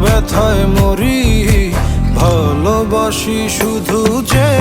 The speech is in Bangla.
ব্যথায় মরি ভালোবাসি শুধু যে